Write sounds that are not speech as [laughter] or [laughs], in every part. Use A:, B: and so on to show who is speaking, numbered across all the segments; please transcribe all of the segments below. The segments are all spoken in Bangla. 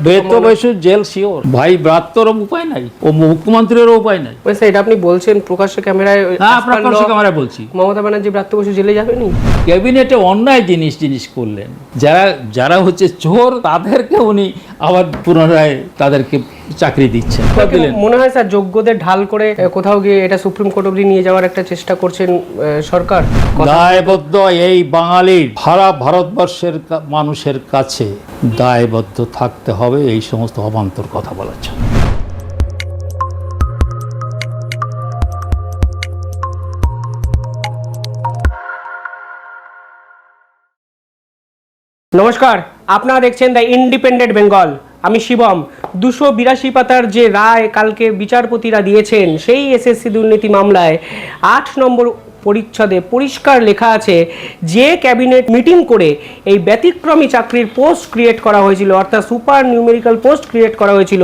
A: বেত বয়সু জেল শিওর। ভাই উপায় নাই ও মুখ্যমন্ত্রীরও উপায় নাই।
B: ওই এটা আপনি বলছেন প্রকাশ্য ক্যামেরায়
A: হ্যাঁ বলছি।
B: মমতা ব্যানার্জি ব্রাত্য বসু জেলে যাবেনি?
A: ক্যাবিনেটে অন্যায় জিনিস জিনিস করলেন। যারা যারা হচ্ছে চোর তাদেরকে উনি আবার পুনরায় তাদেরকে চাকরি দিলেন?
B: মনে হয় স্যার যোগ্যদের ঢাল করে কোথাও গিয়ে এটা সুপ্রিম কোর্ট অবধি নিয়ে যাওয়ার একটা চেষ্টা করছেন সরকার।
A: দায়বদ্ধ এই বাঙালির সারা ভারতবর্ষের মানুষের কাছে দায়বদ্ধ থাকতে হবে এই সমস্ত অবান্তর কথা বলার জন্য।
B: নমস্কার আপনারা দেখছেন দ্য ইন্ডিপেন্ডেন্ট বেঙ্গল। আমি শিবম। দুশো বিরাশি পাতার যে রায় কালকে বিচারপতিরা দিয়েছেন, সেই এসএসসি দুর্নীতি মামলায় আট নম্বর পরিচ্ছদে পরিষ্কার লেখা আছে, যে ক্যাবিনেট মিটিং করে এই ব্যতিক্রমী চাকরির পোস্ট ক্রিয়েট করা হয়েছিল, অর্থাৎ সুপার নিউমেরিক্যাল পোস্ট ক্রিয়েট করা হয়েছিল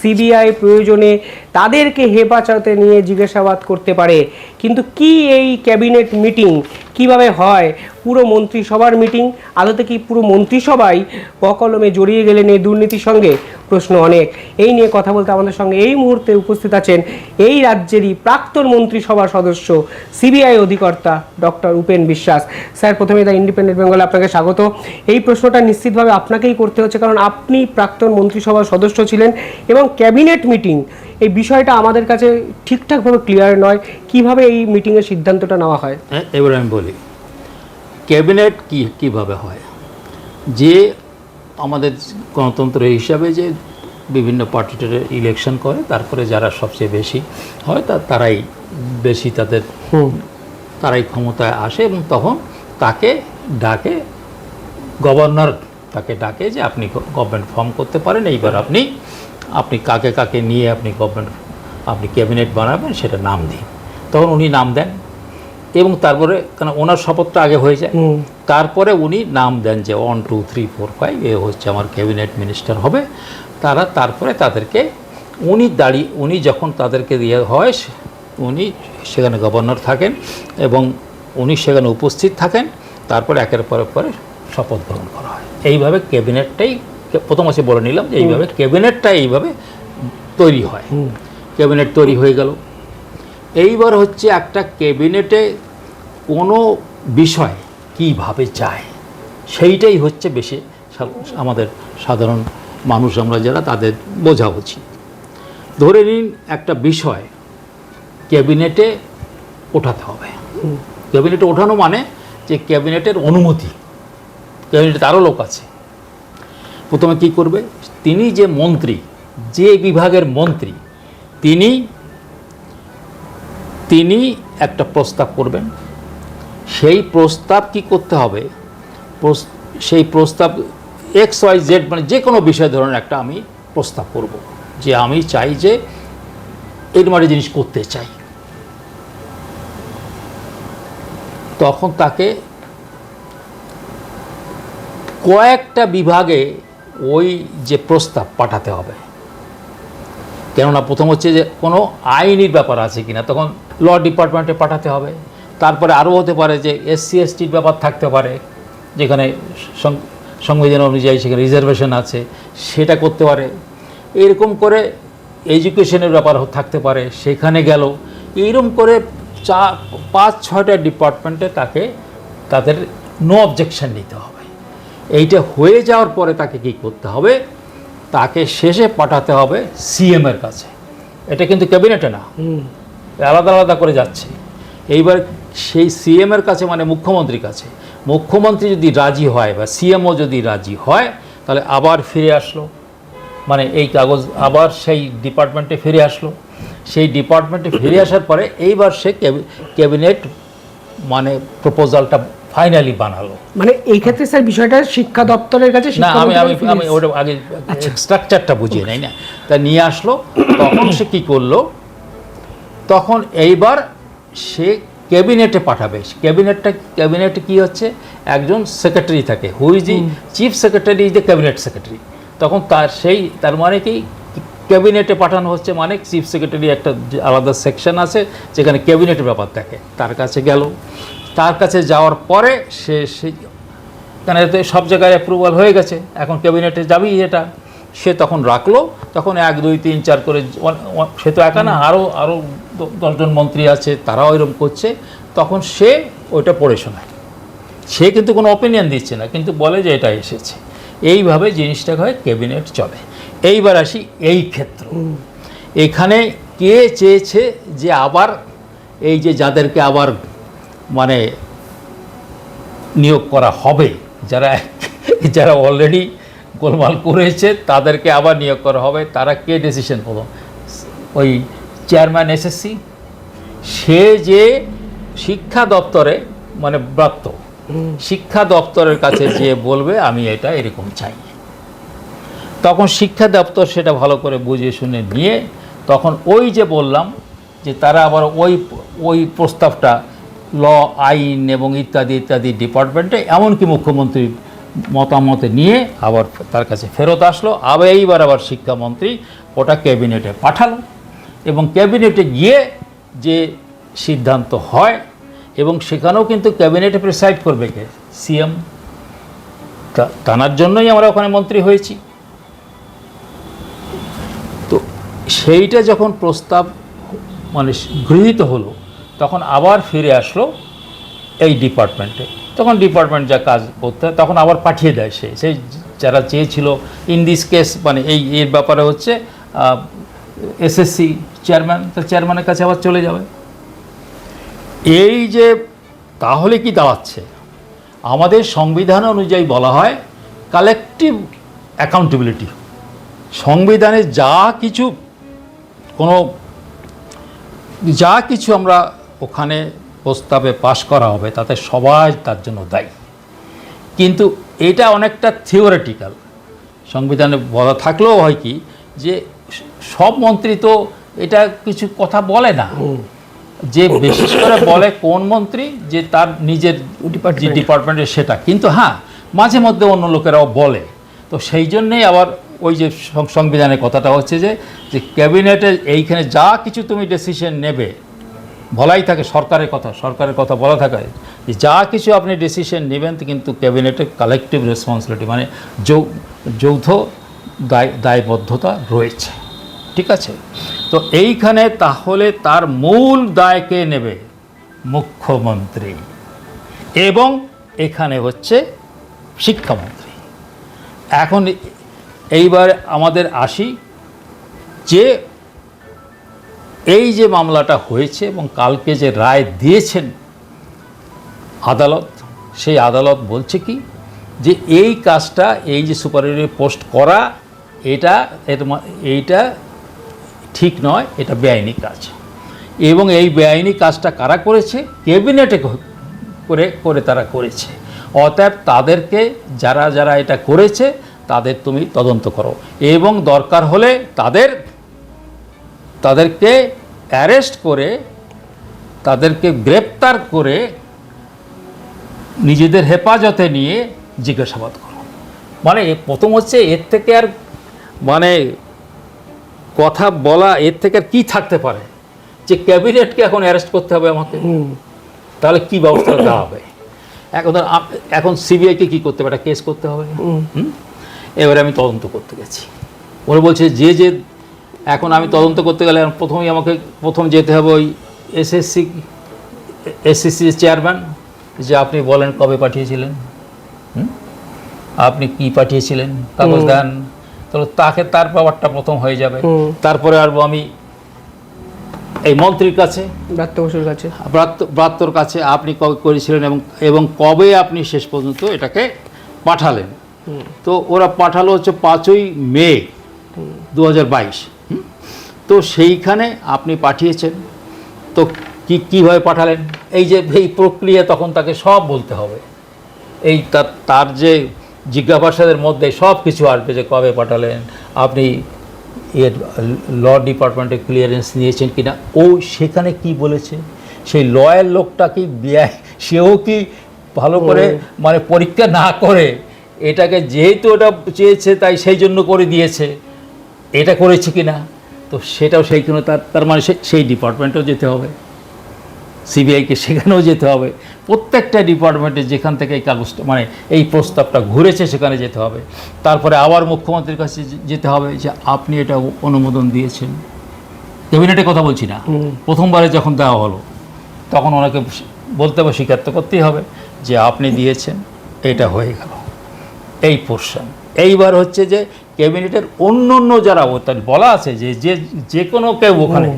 B: সিবিআই প্রয়োজনে তাদেরকে হেফাজতে নিয়ে জিজ্ঞাসাবাদ করতে পারে। কিন্তু কি এই ক্যাবিনেট মিটিং কীভাবে হয়? পুরো মন্ত্রিসভার মিটিং? আদতে কি পুরো মন্ত্রিসভাই বকলমে জড়িয়ে গেলেন এই দুর্নীতির সঙ্গে? প্রশ্ন অনেক। এই নিয়ে কথা বলতে আমাদের সঙ্গে এই মুহূর্তে উপস্থিত আছেন এই রাজ্যেরই প্রাক্তন মন্ত্রিসভার সদস্য সিবিআই অধিকর্তা ডক্টর উপেন বিশ্বাস। স্যার প্রথমে দ্য ইন্ডিপেন্ডেন্ট বেঙ্গল আপনাকে স্বাগত। এই প্রশ্নটা নিশ্চিতভাবে আপনাকেই করতে হচ্ছে কারণ আপনি প্রাক্তন মন্ত্রিসভার সদস্য ছিলেন এবং ক্যাবিনেট মিটিং এই বিষয়টা আমাদের কাছে ঠিকঠাকভাবে ক্লিয়ার নয়। কীভাবে এই মিটিংয়ের সিদ্ধান্তটা নেওয়া হয়?
A: হ্যাঁ, এবার আমি বলি। ক্যাবিনেট কি কীভাবে হয়? যে আমাদের গণতন্ত্র হিসাবে যে বিভিন্ন পার্টিটার ইলেকশন করে তারপরে যারা সবচেয়ে বেশি হয় তা তারাই বেশি তাদের তারাই ক্ষমতায় আসে এবং তখন তাকে ডাকে গভর্নর তাকে ডাকে যে আপনি গভর্নমেন্ট ফর্ম করতে পারেন এইবার আপনি আপনি কাকে কাকে নিয়ে আপনি গভর্নমেন্ট আপনি ক্যাবিনেট বানাবেন সেটা নাম দিন। তখন উনি নাম দেন এবং তারপরে কারণ ওনার শপথটা আগে হয়ে যায়। তারপরে উনি নাম দেন যে one two three four five এ হচ্ছে আমার ক্যাবিনেট মিনিস্টার হবে। তারা তারপরে তাদেরকে উনি দাঁড়িয়ে উনি যখন তাদেরকে দিয়ে হয় উনি সেখানে গভর্নর থাকেন এবং উনি সেখানে উপস্থিত থাকেন। তারপরে একের পরে পরে শপথ গ্রহণ করা হয়। এইভাবে ক্যাবিনেটটাই প্রথম আছে বলে নিলাম যে এইভাবে ক্যাবিনেটটা এইভাবে তৈরি হয়। ক্যাবিনেট তৈরি হয়ে গেল। এইবার হচ্ছে একটা ক্যাবিনেটে কোনো বিষয় কীভাবে যায়? সেইটাই হচ্ছে বেশি আমাদের সাধারণ মানুষ আমরা যারা তাদের বোঝা উচিত। ধরে নিন একটা বিষয় ক্যাবিনেটে ওঠাতে হবে। ক্যাবিনেটে ওঠানো মানে যে ক্যাবিনেটের অনুমতি ক্যাবিনেটে তারও লোক আছে। প্রথমে কি করবে? তিনি যে মন্ত্রী যে বিভাগের মন্ত্রী তিনি তিনি একটা প্রস্তাব করবেন। সেই প্রস্তাব কি করতে হবে? সেই প্রস্তাব এক্স ওয়াই জেড মানে যে কোনো বিষয় ধরনের একটা আমি প্রস্তাব করব। যে আমি চাই যে এরকম একটা জিনিস করতে চাই। তখন তাকে কয়েকটা বিভাগে ওই যে প্রস্তাব পাঠাতে হবে। কেননা প্রথম হচ্ছে যে কোনো আইনির ব্যাপার আছে কিনা, তখন ল ডিপার্টমেন্টে পাঠাতে হবে। তারপরে আরও হতে পারে যে এসসি এসটির ব্যাপার থাকতে পারে, যেখানে সংবিধান অনুযায়ী সেখানে রিজার্ভেশন আছে, সেটা করতে পারে। এরকম করে এডুকেশনের ব্যাপার থাকতে পারে, সেখানে গেল। এইরকম করে চা, পাঁচ, ছয়টা ডিপার্টমেন্টে তাকে, তাদের নো অবজেকশান নিতে হবে। এইটা হয়ে যাওয়ার পরে তাকে কি করতে হবে? তাকে শেষে পাঠাতে হবে সিএম এর কাছে। এটা কিন্তু ক্যাবিনেটে না। আলাদা আলাদা করে যাচ্ছে। এইবার সেই সিএম এর কাছে মানে মুখ্যমন্ত্রীর কাছে। মুখ্যমন্ত্রী যদি রাজি হয় বা সিএমও যদি রাজি হয় তাহলে আবার ফিরে আসলো। মানে এই কাগজ আবার সেই ডিপার্টমেন্টে ফিরে আসলো। সেই ডিপার্টমেন্টে ফিরে আসার পরে এইবার সে ক্যাবিনেট মানে প্রপোজালটা ফাইনালি বানালো।
B: মানে এই ক্ষেত্রে স্যার বিষয়টা শিক্ষা দপ্তরের কাছে
A: না আমি আমি আমি ওটা আগে স্ট্রাকচারটা বুঝিয়ে নেই না। তা নিয়ে আসলো। তখন সে কী করল? তখন এইবার সে ক্যাবিনেটে পাঠাবে। ক্যাবিনেটটা ক্যাবিনেটে কি হচ্ছে? একজন সেক্রেটারি থাকে। Who is the chief secretary is the cabinet secretary তখন তার সেই তার মানে কি? ক্যাবিনেটে পাঠানো হচ্ছে মানে চিফ সেক্রেটারি একটা আলাদা সেকশন আছে যেখানে ক্যাবিনেটের ব্যাপার থাকে। তার কাছে গেল। তার কাছে যাওয়ার পরে সে সেই কেন এতে সব জায়গায় অ্যাপ্রুভাল হয়ে গেছে। এখন ক্যাবিনেটে যাবেই এটা? সে তখন রাখল, তখন এক, দুই, তিন, চার করে সে তো একা না আরও আরও দশজন মন্ত্রী আছে, তারাও এরকম করছে। তখন সে ওইটা পড়ে শোনায়। সে কিন্তু কোনো অপিনিয়ন দিচ্ছে না, কিন্তু বলে যে এটা এসেছে। এইভাবে জিনিসটা হয় ক্যাবিনেট চলে। এইবার আসি এই ক্ষেত্র। এখানে কে চেয়েছে যে আবার এই যে যাদেরকে আবার মানে নিয়োগ করা হবে, যারা যারা অলরেডি গোলমাল করেছে, তাদেরকে আবার নিয়োগ করা হবে। তারা কে ডিসিশন করো ওই চেয়ারম্যান এসএসসি সে যে শিক্ষা দপ্তরে মানে ব্রাত্য শিক্ষা দপ্তরের কাছে যে বলবে, আমি এটা এরকম চাই। তখন শিক্ষা দপ্তর সেটা ভালো করে বুঝে শুনে নিয়ে, তখন ওই যে বললাম যে তারা আবার ওই ওই প্রস্তাবটা ল আইন এবং ইত্যাদি ইত্যাদি ডিপার্টমেন্টে এমনকি মুখ্যমন্ত্রীর মতামতে নিয়ে আবার তার কাছে ফেরত আসলো। আবার এইবার আবার শিক্ষামন্ত্রী ওটা ক্যাবিনেটে পাঠালো এবং ক্যাবিনেটে গিয়ে যে সিদ্ধান্ত হয় এবং সেখানেও কিন্তু ক্যাবিনেটে প্রেসাইড করবে কে? সিএম। টানার জন্যই আমরা ওখানে মন্ত্রী হয়েছি। তো সেইটা যখন প্রস্তাব মানে গৃহীত হলো, তখন আবার ফিরে আসলো এই ডিপার্টমেন্টে। তখন ডিপার্টমেন্ট যা কাজ করতে হয়, তখন আবার পাঠিয়ে দেয় সে। সেই যারা চেয়েছিল ইন দিস কেস মানে এই, এর ব্যাপারে হচ্ছে এসএসসি চেয়ারম্যান তো চেয়ারম্যানের কাছে আবার চলে যাবে। এই যে, তাহলে কি দাঁড়াচ্ছে? আমাদের সংবিধান অনুযায়ী বলা হয় কালেকটিভ অ্যাকাউন্টেবিলিটি সংবিধানে যা কিছু, কোনো, যা কিছু আমরা ওখানে প্রস্তাবে পাশ করা হবে তাতে সবাই তার জন্য দায়ী। কিন্তু এটা অনেকটা থিওরিটিক্যাল সংবিধানে বলা থাকলেও হয় কি যে সব মন্ত্রী তো এটা কিছু কথা বলে না। যে বিশেষ করে বলে কোন মন্ত্রী যে তার নিজের যে ডিপার্টমেন্টের সেটা। কিন্তু হ্যাঁ মাঝে মধ্যে অন্য লোকেরাও বলে। তো সেই জন্যেই আবার ওই যে সংবিধানের কথাটা হচ্ছে যে যে ক্যাবিনেটে এইখানে যা কিছু তুমি ডিসিশন নেবে বলাই থাকে, সরকারের কথা সরকারের কথা বলা থাকে যে যা কিছু আপনি ডিসিশন নেবেন, কিন্তু ক্যাবিনেটের কালেকটিভ রেসপন্সিবিলিটি মানে যৌথ দায় দায়বদ্ধতা রয়েছে। ঠিক আছে? তো এইখানে তাহলে তার মূল দায়কে নেবে? মুখ্যমন্ত্রী। এবং এখানে হচ্ছে শিক্ষামন্ত্রী। এখন এইবার আমাদের আসি যে এই যে মামলাটা হয়েছে এবং কালকে যে রায় দিয়েছেন আদালত, সেই আদালত বলছে কি যে এই কাজটা, এই যে সুপারিয়রি পোস্ট করা, এটা এইটা ঠিক নয়, এটা বেআইনি কাজ। এবং এই বেআইনি কাজটা কারা করেছে? ক্যাবিনেটে করে করে তারা করেছে। অতএব তাদেরকে যারা যারা এটা করেছে, তাদের তুমি তদন্ত করো। এবং দরকার হলে তাদের তাদেরকে অ্যারেস্ট করে তাদেরকে গ্রেপ্তার করে নিজেদের হেফাজতে নিয়ে জিজ্ঞাসাবাদ করো। মানে প্রথম হচ্ছে এর থেকে আর মানে কথা বলা এর থেকে আর কী থাকতে পারে? যে ক্যাবিনেটকে এখন অ্যারেস্ট করতে হবে আমাকে। তাহলে কি ব্যবস্থা দেওয়া হবে? এখন এখন সিবিআইকে কী করতে হবে? একটা কেস করতে হবে? এবারে আমি তদন্ত করতে গেছি। ওরা বলছে যে যে এখন আমি তদন্ত করতে গেলে প্রথমেই আমাকে প্রথম যেতে হবে ওই এসএসসি এসএসসি চেয়ারম্যান যে আপনি বলেন কবে পাঠিয়েছিলেন আপনি কি পাঠিয়েছিলেন কাগজ দেন তাহলে তাকে তার ব্যাপারটা প্রথম হয়ে যাবে। তারপরে আসব আমি এই মন্ত্রীর কাছে।
B: ব্রাত্য বসুর কাছে।
A: ব্রাত্যর কাছে আপনি কবে করেছিলেন এবং এবং কবে আপনি শেষ পর্যন্ত এটাকে পাঠালেন। তো ওরা পাঠালো হচ্ছে পাঁচই মে দু হাজার বাইশ। তো সেইখানে আপনি পাঠিয়েছেন। তো কি কীভাবে পাঠালেন? এই যে এই প্রক্রিয়া তখন তাকে সব বলতে হবে। এই তার যে জিজ্ঞাসাবাদের মধ্যে সব কিছু আসবে যে কবে পাঠালেন আপনি এর ল ডিপার্টমেন্টে ক্লিয়ারেন্স নিয়েছেন কিনা ও সেখানে কি বলেছে? সেই লয়ের লোকটা কি ব্যয় সেও কি ভালো করে মানে পরীক্ষা না করে এটাকে যেহেতু ওটা চেয়েছে তাই সেই জন্য করে দিয়েছে। এটা করেছে কিনা? তো সেটাও সেইখানে তার তার মানে সেই ডিপার্টমেন্টেও যেতে হবে। সিবিআইকে সেখানেও যেতে হবে। প্রত্যেকটা ডিপার্টমেন্টে যেখান থেকে এই কাগজটা মানে এই প্রস্তাবটা ঘুরেছে সেখানে যেতে হবে। তারপরে আবার মুখ্যমন্ত্রীর কাছে যেতে হবে যে আপনি এটা অনুমোদন দিয়েছেন। ক্যাবিনেটে কথা বলছি না। প্রথমবারে যখন দেওয়া হলো তখন ওনাকে বলতে হবে স্বীকার তো করতেই হবে যে আপনি দিয়েছেন এটা হয়ে গেল। এই পোর্শন এইবার হচ্ছে যে ক্যাবিনেটের অন্য অন্য যারা বলা আছে যে যে যে কোনো কেউ ওখানে।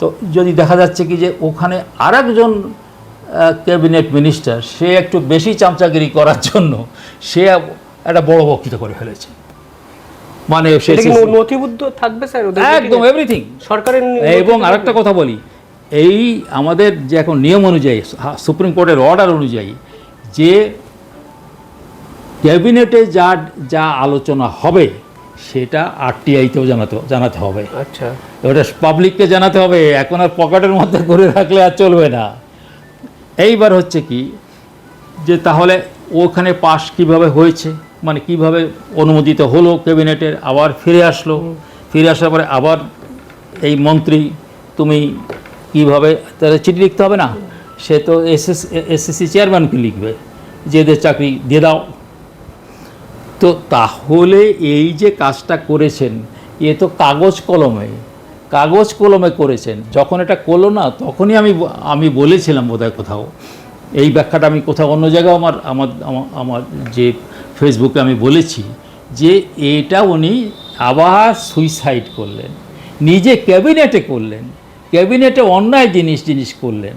A: তো যদি দেখা যাচ্ছে কি যে ওখানে আরেকজন ক্যাবিনেট মিনিস্টার সে একটু বেশি চামচাগিরি করার জন্য সে একটা বড় বক্তৃতা করে ফেলেছে। মানে
B: নথিবদ্ধ থাকবে স্যার
A: একদম এভরিথিং
B: সরকারের
A: এবং আরেকটা কথা বলি এই আমাদের যে এখন নিয়ম অনুযায়ী সুপ্রিম কোর্টের অর্ডার অনুযায়ী যে ক্যাবিনেটে যা যা আলোচনা হবে সেটা আরটিআইতেও জানাতে জানাতে হবে।
B: আচ্ছা।
A: ওটা পাবলিককে জানাতে হবে এখন আর পকেটের মধ্যে করে রাখলে আর চলবে না। এইবার হচ্ছে কি যে তাহলে ওখানে পাশ কীভাবে হয়েছে মানে কীভাবে অনুমোদিত হলো ক্যাবিনেটের আবার ফিরে আসলো। ফিরে আসার পরে আবার এই মন্ত্রী তুমি কীভাবে তাহলে চিঠি লিখতে হবে না? সে তো এসএস এসএসসি চেয়ারম্যানকে লিখবে। যে এদের চাকরি দিয়ে দাও। তো তাহলে এই যে কাজটা করেছেন, এ তো কাগজ কলমে কাগজ কলমে করেছেন। যখন এটা করল না, তখনই আমি আমি বলেছিলাম বোধহয় কোথাও। এই ব্যাখ্যাটা আমি কোথাও অন্য জায়গায় আমার আমার, আমার- যে ফেসবুকে আমি বলেছি যে এটা উনি আবার সুইসাইড করলেন। নিজে ক্যাবিনেটে করলেন। ক্যাবিনেটে অন্যায় জিনিস জিনিস করলেন।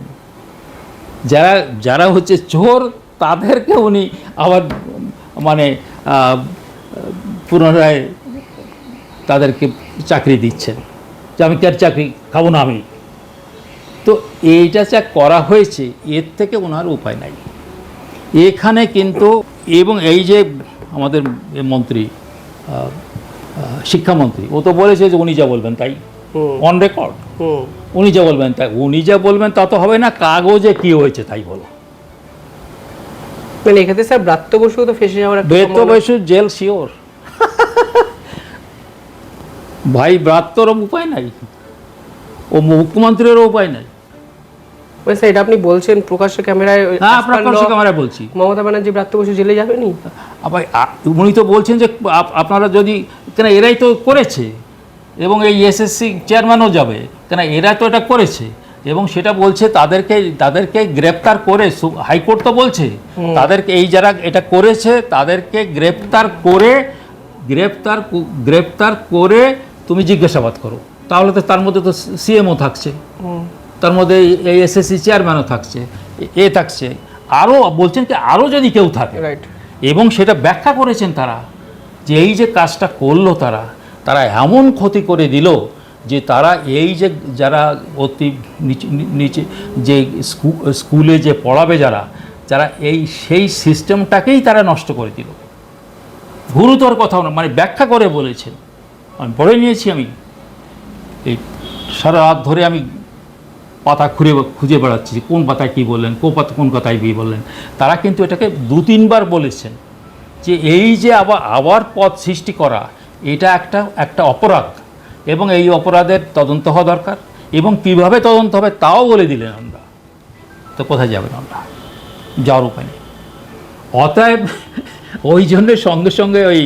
A: যারা যারা হচ্ছে চোর, তাদেরকে উনি আবার মানে পুনরায় তাদেরকে চাকরি দিচ্ছেন যে আমি কার চাকরি খাব না আমি? তো এইটা যা করা হয়েছে এর থেকে ওনার উপায় নাই। এখানে কিন্তু এবং এই যে আমাদের মন্ত্রী শিক্ষামন্ত্রী ও তো বলেছে যে উনি যা বলবেন তাই। অন রেকর্ড উনি যা বলবেন তাই। উনি যা বলবেন তা তো হবে না কাগজে কি হয়েছে তাই বলো।
B: মানে এক্ষেত্রে স্যার ব্রাত্য বসু তো ফেসে যাওয়ার সম্ভাবনা-
A: বয়সু জেল শিওর। ভাই ব্রাত্যর উপায় নাই। ও মুখ্যমন্ত্রীরও উপায় নাই।
B: মানে স্যার এটা আপনি বলছেন প্রকাশ্য ক্যামেরায় ওই
A: হ্যাঁ
B: as
A: আপনার
B: per
A: কষ্ট
B: law,
A: ক্যামেরা বলছি।
B: মমতা ব্যানার্জি ব্রাত্য বসু জেলে যাবেনি
A: আবার উনি তো বলছেন যে আপ- আপনারা যদি কেন এরাই তো করেছে এবং এই এসএসসি চেয়ারম্যানও যাবে কেন এরা তো এটা করেছে। এবং সেটা বলছে তাদেরকে তাদেরকে গ্রেপ্তার করে হাইকোর্ট তো বলছে তাদেরকে এই যারা এটা করেছে তাদেরকে গ্রেপ্তার করে গ্রেপ্তার গ্রেপ্তার করে তুমি জিজ্ঞাসাবাদ করো। তাহলে তো তার মধ্যে তো সিএমও থাকছে। তার মধ্যে এই এসএসসি চেয়ারম্যানও থাকছে এ- থাকছে। আরও বলছেন কি আরও যদি কেউ থাকে। এবং সেটা ব্যাখ্যা করেছেন তারা যে এই যে কাজটা করল তারা তারা এমন ক্ষতি করে দিল যে তারা এই যে যারা অতি নিচে যে স্কু- স্কুলে যে পড়াবে যারা যারা এই সেই সিস্টেমটাকেই তারা নষ্ট করে দিল। গুরুতর কথা না মানে ব্যাখ্যা করে বলেছেন। আমি পড়ে নিয়েছি আমি। এই সারা রাত ধরে আমি পাতা খুঁড়ে খুঁজে বেড়াচ্ছি কোন পাতায় কী বললেন কোন পাতা কোন কথায় কী বললেন। তারা কিন্তু এটাকে দু তিনবার বলেছেন যে এই যে আবার আবার পথ সৃষ্টি করা, এটা একটা একটা অপরাধ। এবং এই অপরাধের তদন্ত হওয়া দরকার। এবং কীভাবে তদন্ত হবে তাও বলে দিলেন আমরা। তো কোথায় যাবেন আমরা? যাওয়ার উপায় নেই। অতএব ওই জন্য সঙ্গে সঙ্গে ওই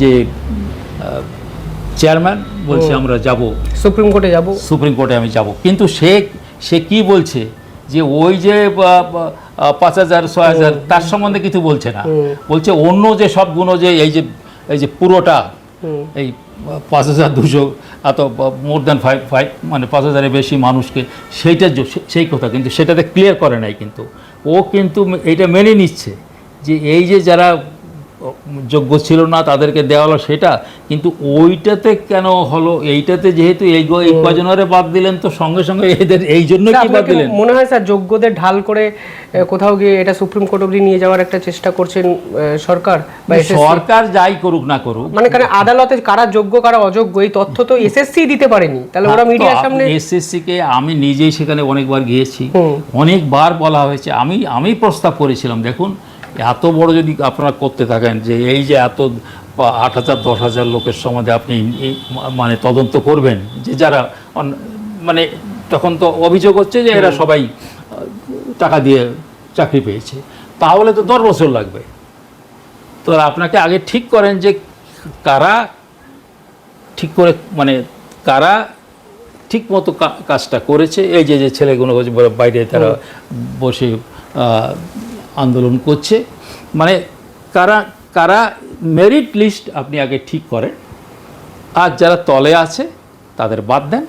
A: যে চেয়ারম্যান বলছে আমরা যাব।
B: সুপ্রিম কোর্টে যাব।
A: সুপ্রিম কোর্টে আমি যাব। কিন্তু সে সে কি বলছে? যে ওই যে পাঁচ হাজার ছয় হাজার তার সম্বন্ধে কিছু বলছে না। বলছে অন্য যে সবগুলো যে এই যে এই যে পুরোটা এই পাঁচ হাজার দুশো, এত মোর দ্যান ফাইভ ফাইভ মানে পাঁচ হাজারের বেশি মানুষকে সেইটা সেই কথা, কিন্তু সেটাতে ক্লিয়ার করে নাই কিন্তু। ও কিন্তু এইটা মেনে নিচ্ছে যে এই যে যারা যোগ্য ছিল না তাদেরকে দেওয়া হলো সেটা কিন্তু ওইটাতে কেন হলো? এইটাতে যেহেতু এই এই কজনের বাদ দিলেন তো সঙ্গে সঙ্গে এদের এই জন্য কি বাদ দিলেন?
B: মনে হয় স্যার যোগ্যদের ঢাল করে কোথাও গিয়ে এটা সুপ্রিম কোর্ট অবধি নিয়ে যাওয়ার একটা চেষ্টা করছেন সরকার?
A: সরকার যাই করুক না করুক
B: মানে কারণ আদালতে কারা যোগ্য কারা অযোগ্য এই তথ্য তো এসএসসি দিতে পারেনি। তাহলে ওরা মিডিয়ার সামনে
A: এসএসসি কে আমি নিজেই সেখানে অনেকবার গিয়েছি অনেকবার বলা হয়েছে। আমি আমি প্রস্তাব করেছিলাম দেখুন এত বড় যদি আপনারা করতে থাকেন যে এই যে এত আট হাজার দশ হাজার লোকের সম্বন্ধে আপনি মানে তদন্ত করবেন যে যারা মানে তখন তো অভিযোগ হচ্ছে যে এরা সবাই টাকা দিয়ে চাকরি পেয়েছে। তাহলে তো দশ বছর লাগবে। তো আপনাকে আগে ঠিক করেন যে কারা ঠিক করে মানে কারা ঠিক মতো কাজটা করেছে। এই যে যে ছেলেগুলো বাইরে তারা বসে আন্দোলন করছে। মানে কারা কারা মেরিট লিস্ট আপনি আগে ঠিক করেন। আর যারা তলে আছে, তাদের বাদ দেন।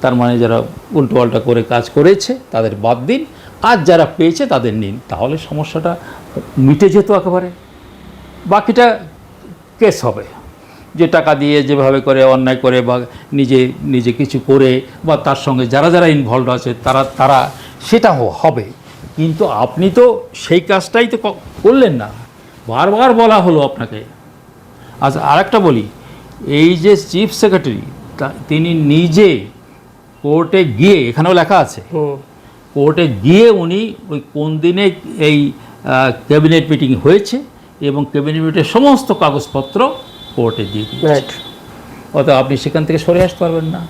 A: তার মানে যারা উল্টোপাল্টা করে কাজ করেছে, তাদের বাদ দিন। আর যারা পেয়েছে, তাদের নিন। তাহলে সমস্যাটা মিটে যেত একেবারে। বাকিটা কেস হবে। যে টাকা দিয়ে যেভাবে করে, অন্যায় করে বা নিজে নিজে কিছু করে বা তার সঙ্গে যারা যারা ইনভলভ আছে, তারা তারা সেটা হবে। কিন্তু আপনি তো সেই কাজটাই তো করলেন না। বারবার বলা হলো আপনাকে। আচ্ছা আরেকটা বলি। এই যে চিফ সেক্রেটারি তিনি নিজে কোর্টে গিয়ে এখানেও লেখা আছে কোর্টে গিয়ে উনি ওই কোন দিনে এই ক্যাবিনেট মিটিং হয়েছে এবং ক্যাবিনেট মিটিংয়ের সমস্ত কাগজপত্র কোর্টে দিয়ে দিয়েছে।
B: রাইট
A: অত আপনি সেখান থেকে সরে আসতে পারবেন না।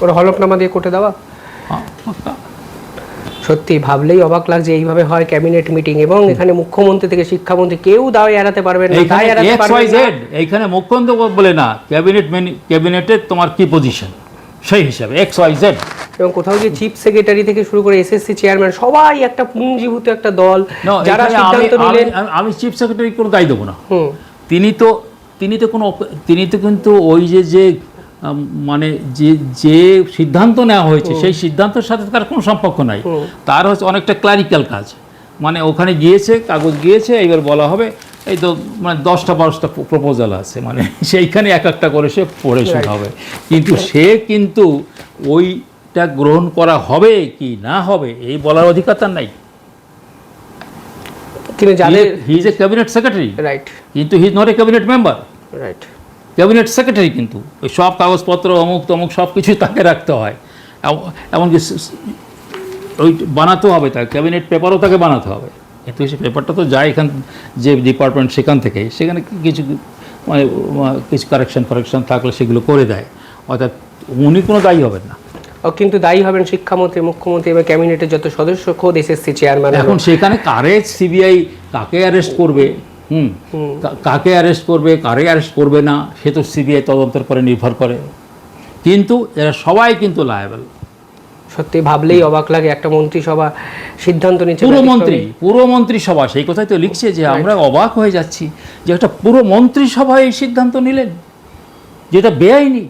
B: ওর হলফনামা দিয়ে কোর্টে দেওয়া। সত্যি ভাবলেই অবাক লাগছে এইভাবে হয় ক্যাবিনেট মিটিং এবং এখানে মুখ্যমন্ত্রী থেকে শিক্ষামন্ত্রী কেউ দায় এড়াতে পারবেন না দায় এড়াতে পারবেন
A: এইখানে মুখ্যমন্ত্রী বলে না ক্যাবিনেট ক্যাবিনেটের তোমার কি পজিশন সেই হিসাবে এক্স ওয়াই জেড
B: এবং কোথাও যে চিফ সেক্রেটারি থেকে শুরু করে এসএসসি চেয়ারম্যান সবাই একটা পুঞ্জীভূত একটা দল যারা সিদ্ধান্ত নিলেন।
A: আমি চিফ সেক্রেটারি কোনো দায়ী দেবো না। তিনি তো তিনি তো কোনো তিনি তো কিন্তু ওই যে যে মানে যে যে সিদ্ধান্ত নেওয়া হয়েছে সেই সিদ্ধান্তের সাথে তার কোনো সম্পর্ক নাই। তার হচ্ছে অনেকটা ক্লারিক্যাল কাজ। মানে ওখানে গিয়েছে কাগজ গিয়েছে এইবার বলা হবে এই তো মানে দশটা বারোটা প্রপোজাল আছে। মানে [laughs] সেইখানে এক একটা করে সে পড়ে হবে। কিন্তু সে কিন্তু ওইটা গ্রহণ করা হবে কি না হবে এই বলার অধিকার তার নাই।
B: তিনি যাদের
A: he is a cabinet secretary
B: right
A: কিন্তু he is not a cabinet member
B: right
A: cabinet secretary কিন্তু ওই সব কাগজপত্র অমুক তমুক সব কিছুই তাকে রাখতে হয়। এমনকি ওই বানাতে হবে তাকে ক্যাবিনেট পেপারও তাকে বানাতে হবে। কিন্তু সে পেপারটা তো যায় এখান যে ডিপার্টমেন্ট সেখান থেকে সেখানে কিছু মানে কিছু কারেকশন ফারেকশন থাকলে সেগুলো করে দেয়। অর্থাৎ উনি কোনো দায়ী হবেন না।
B: কিন্তু দায়ী হবেন শিক্ষামন্ত্রী মুখ্যমন্ত্রী এবং ক্যাবিনেটের যত সদস্য খোদ এসএসসি চেয়ারম্যান
A: এখন সেখানে কারে সিবিআই কাকে অ্যারেস্ট করবে? হুম। কাকে অ্যারেস্ট করবে কারে অ্যারেস্ট করবে না সে তো সিবিআই তদন্তের পরে নির্ভর করে। কিন্তু এরা সবাই কিন্তু লায়াবেল
B: সত্যি ভাবলেই অবাক লাগে একটা মন্ত্রিসভা সিদ্ধান্ত নিচ্ছে
A: পুরো মন্ত্রী পুরো মন্ত্রিসভা সেই কথাই তো লিখছে যে আমরা অবাক হয়ে যাচ্ছি যে একটা পুরো মন্ত্রিসভা এই সিদ্ধান্ত নিলেন যেটা বেআইনি।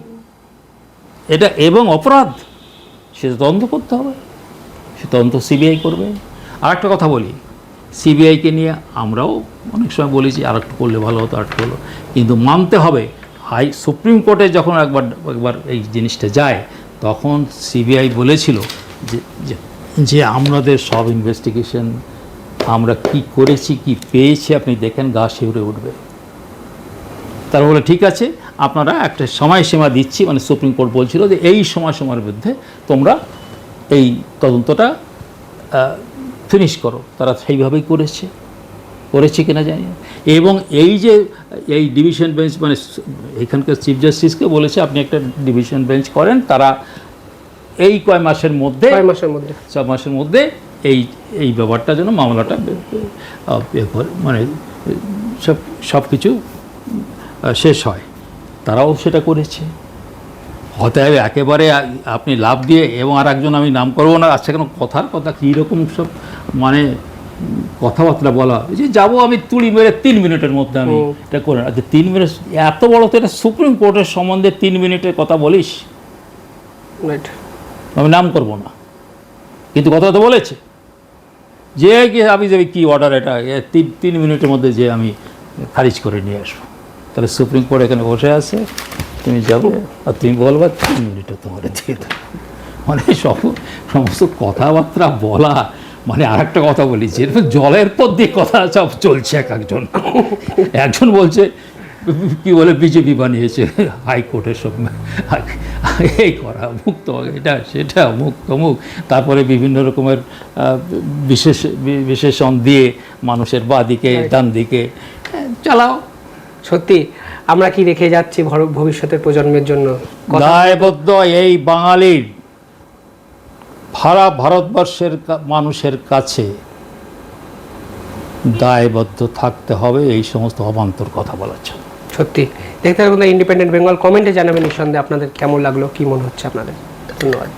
A: এটা এবং অপরাধ সেটা তদন্ত করতে হবে। সে তদন্ত সিবিআই করবে। আর একটা কথা বলি সিবিআইকে নিয়ে আমরাও অনেক সময় বলেছি আর একটু করলে ভালো হতো আর হলো কিন্তু মানতে হবে, হাই, সুপ্রিম কোর্টে যখন একবার একবার এই জিনিসটা যায়, তখন সিবিআই বলেছিল যে- যে আমাদের সব ইনভেস্টিগেশন আমরা কি করেছি, কি পেয়েছি, আপনি দেখেন, গা শিউরে উঠবে। তারা বলে, ঠিক আছে, আপনারা একটা সময়সীমা দিচ্ছি। মানে সুপ্রিম কোর্ট বলছিল যে, এই সময়সীমার মধ্যে তোমরা এই তদন্তটা ফিনিশ করো। তারা সেইভাবেই করেছে। করেছে কিনা জানি না। এবং এই যে এই ডিভিশন বেঞ্চ মানে এখানকার চিফ জাস্টিসকে বলেছে আপনি একটা ডিভিশন বেঞ্চ করেন তারা এই কয় মাসের মধ্যে
B: ছয় মাসের মধ্যে?
A: ছ মাসের মধ্যে এই এই ব্যাপারটা যেন মামলাটা মানে সব সব কিছু শেষ হয়। তারাও সেটা করেছে। অতএব একেবারে আপনি লাভ দিয়ে এবং আর একজন আমি নাম করব না আজকে কেন কথার কথা কীরকম সব মানে কথাবার্তা বলা যে যাব আমি তুড়ি মেরে তিন মিনিটের মধ্যে আমি এটা করে আচ্ছা তিন মিনিট এত বড় তো এটা সুপ্রিম কোর্টের সম্বন্ধে তিন মিনিটের কথা বলিস? আমি নাম করব না। কিন্তু কথা তো বলেছে। যে কি আমি যাবি কি অর্ডার এটা তিন তিন মিনিটের মধ্যে যে আমি খারিজ করে নিয়ে আসব। তাহলে সুপ্রিম কোর্ট এখানে বসে আছে। তুমি যাবে আর তুমি বলবা তিন মিনিটে তোমার দিয়ে দেবো। মানে সব সমস্ত কথাবার্তা বলা মানে আর একটা কথা বলি যে জলের পর দিয়ে কথা সব চলছে এক একজন। একজন বলছে কি বলে বিজেপি বানিয়েছে হাইকোর্টের সব এই করা মুক্ত এটা সেটা মুখ তমুক তারপরে বিভিন্ন রকমের বিশেষ বিশেষণ দিয়ে মানুষের বা দিকে ডান দিকে চালাও।
B: সত্যি আমরা কি রেখে যাচ্ছি ভবিষ্যতের প্রজন্মের জন্য?
A: দায়বদ্ধ এই বাঙালির সারা ভারতবর্ষের মানুষের কাছে দায়বদ্ধ থাকতে হবে এই সমস্ত অবান্তর কথা বলার জন্য।
B: সত্যি। দেখতে থাকুন ইন্ডিপেন্ডেন্ট বেঙ্গল কমেন্টে জানাবেন নিঃসন্দেহে আপনাদের কেমন লাগল কি মনে হচ্ছে আপনাদের? ধন্যবাদ।